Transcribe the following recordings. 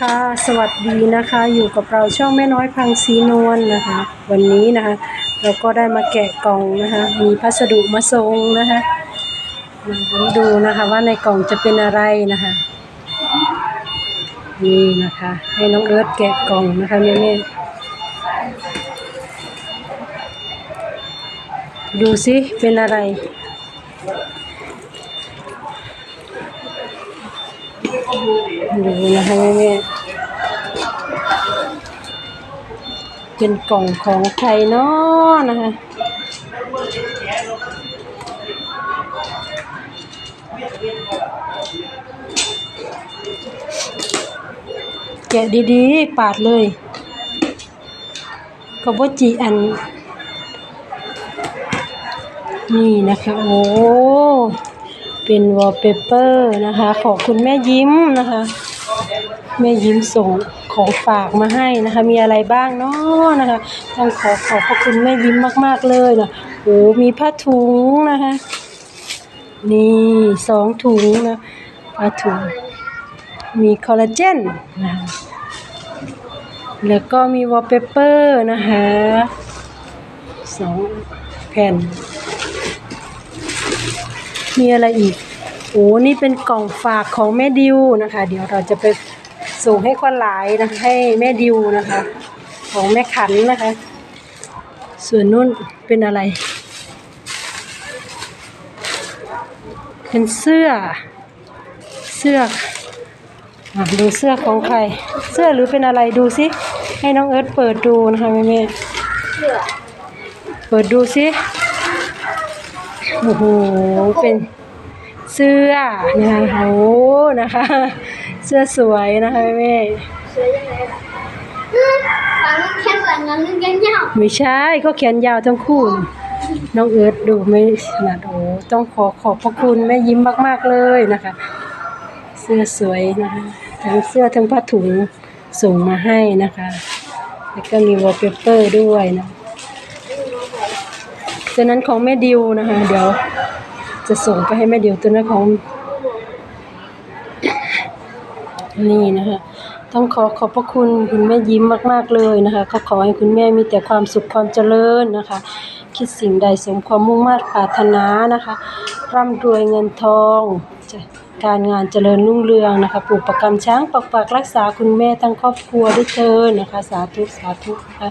ค่ะสวัสดีนะคะอยู่กับเราช่องแม่น้อยพังสีนวลนะคะ วันนี้นะคะเราก็ได้มาแกะกล่องนะคะมีพัสดุมาส่งนะคะมาดูนะคะว่าในกล่องจะเป็นอะไรนะคะนี่นะคะ ให้น้องเอิร์ธแกะกล่องนะคะแม่แม่ดูสิเป็นอะไร ดูนะคะแม่แม่เป็นกล่องของใครเนาะนะคะแกะดีๆ ปาดเลยก็บ่จีอัน นี่นะคะ โอ้ เป็นวอลเปเปอร์นะคะ ขอบคุณแม่ยิ้มนะคะ แม่ยิ้มส่งของฝากมาให้นะคะ มีอะไรบ้างเนาะนะคะต้องขอขอบพระคุณแม่ยิ้มมาก ๆ เลยนะโอ้มีผ้าถุงนะคะ นี่สองถุงนะผ้าถุง มีคอลลาเจนนะคะแล้วก็มีวอลเปเปอร์นะคะสองแผ่น มีอะไรอีกโอ้นี่เป็นกล่องฝากของแม่ดิวนะคะ เดี๋ยวเราจะไปส่งให้คนหลายนะคะให้แม่ดิวนะคะ ของแม่ขันนะคะ ส่วนนู้นเป็นอะไร เป็นเสื้อ เสื้อดูเสื้อของใคร เสื้อหรือเป็นอะไรดูสิให้น้องเอิร์ธเปิดดูนะคะแม่แม่เปิดดูสิ โอ้โห เป็นเสื้อนะคะโอ้นะคะ เสื้อสวยนะคะแม่สวยยังไงล่ะอืมฝั่งนู้นแค่ฝั่งนั้นนึงยังยาวไม่ใช่ก็แขนยาวทั้งคู่นี่น้องเอิร์ธดูไม่ขนาดโอ้ต้องขอขอบพระคุณแม่ยิ้มมาก ๆ เลยนะคะ เสื้อสวยนะคะทั้งเสื้อทั้งผ้าถุงส่งมาให้นะคะ แล้วก็มีวอลเปเปอร์ด้วยนะ ตัวนั้นของแม่ดิวนะคะ เดี๋ยวจะส่งไปให้แม่ดิวตัวนั้นของ นี่นะคะ ต้องขอขอบพระคุณคุณแม่ยิ้มมาก ๆเลยนะคะก็ขอให้คุณแม่มีแต่ความสุขความเจริญนะคะ คิดสิ่งใดสมความมุ่งมา่ปรารถนานะคะ ร่ำรวยเงินทองการงานเจริญรุ่งเรืองนะคะปลูกประกำช้างปักปักรักษาคุณแม่ทั้งครอบครัวด้วยเถิดนะคะ สาธุสาธุนะคะ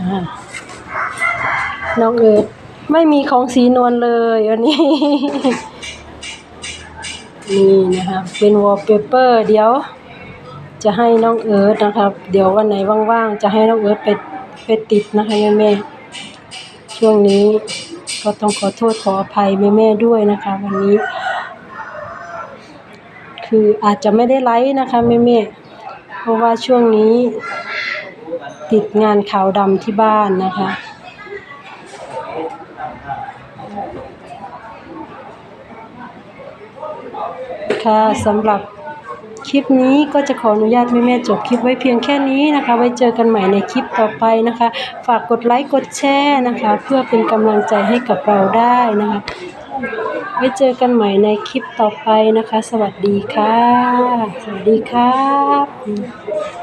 นะคะน้องเอิร์ธไม่มีของสีนวลเลยวันนี้ นี่นะคะเป็นวอลเปเปอร์เดี๋ยว จะให้น้องเอิร์ธนะครับ เดี๋ยววันไหนว่างๆ จะให้น้องเอิร์ธไปไปติดนะคะแม่แม่ช่วงนี้ก็ต้องขอโทษขออภัยแม่แม่ๆด้วยนะคะ วันนี้ คืออาจจะไม่ได้ไลฟ์นะคะแม่แม่ๆเพราะว่าช่วงนี้ ติดงานขาวดำที่บ้านนะคะ ค่ะสำหรับคลิปนี้ก็จะขออนุญาตแม่แม่ๆจบคลิปไว้เพียงแค่นี้นะคะ ไว้เจอกันใหม่ในคลิปต่อไปนะคะ ฝากกดไลค์กดแชร์นะคะ เพื่อเป็นกำลังใจให้กับเราได้นะคะ ไว้เจอกันใหม่ในคลิปต่อไปนะคะ สวัสดีค่ะ สวัสดีครับ